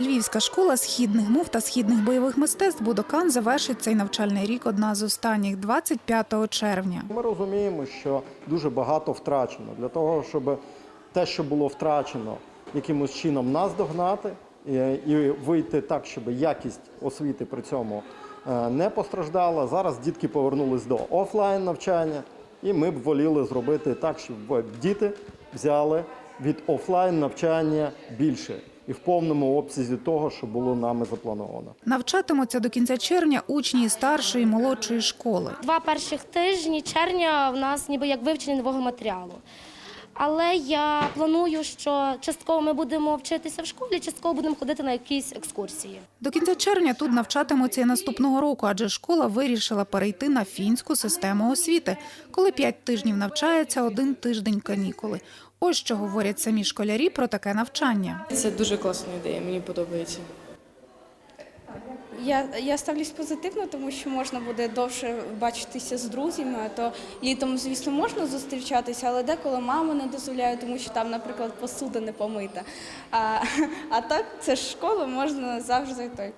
Львівська школа східних мов та східних бойових мистецтв Будокан завершить цей навчальний рік одна з останніх 25 червня. Ми розуміємо, що дуже багато втрачено для того, щоб те, що було втрачено, якимось чином наздогнати і, вийти так, щоб якість освіти при цьому е, не постраждала. Зараз дітки повернулись до офлайн навчання, і ми б воліли зробити так, щоб діти взяли від офлайн навчання більше і в повному обсязі того, що було нами заплановано. Навчатимуться до кінця червня учні і старшої і молодшої школи. Два перших тижні червня в нас ніби як вивчення нового матеріалу. Але я планую, що частково ми будемо вчитися в школі, частково будемо ходити на якісь екскурсії. До кінця червня тут навчатимуться і наступного року, адже школа вирішила перейти на фінську систему освіти, коли п'ять тижнів навчається, один тиждень канікули. Ось що говорять самі школярі про таке навчання. Це дуже класна ідея, мені подобається. Я, я ставлюсь позитивно, тому що можна буде довше бачитися з друзями. То літом, звісно, можна зустрічатися, але деколи мама не дозволяє, тому що там, наприклад, посуда не помита. А, а так, це ж школа, можна завжди той.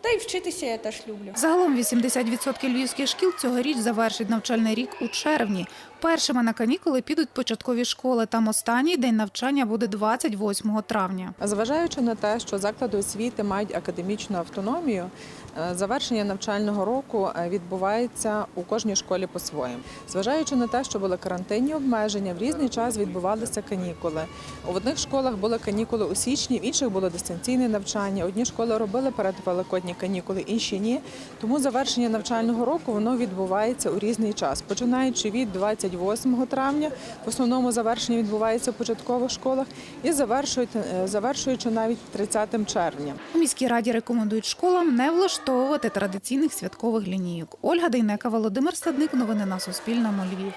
Та й вчитися я теж люблю. Загалом 80% львівських шкіл цьогоріч завершить навчальний рік у червні. Першими на канікули підуть початкові школи. Там останній день навчання буде 28 травня. Зважаючи на те, що заклади освіти мають академічну автономію, е, завершення навчального року е, відбувається у кожній школі по-своєму. Зважаючи на те, що були карантинні обмеження, в різний час відбувалися канікули. У одних школах були канікули у січні, в інших було дистанційне навчання. Одні школи робили передвеликодні канікули, інші ні. Тому завершення навчального року воно відбувається у різний час, починаючи від 28 травня, в основному завершення відбувається в початкових школах, і е, завершуючи навіть 30 червня. У міській раді рекомендують школам не влаштовувати традиційних святкових лінійок. Ольга Дейнека, Володимир Садник. Новини на Суспільному. Львів.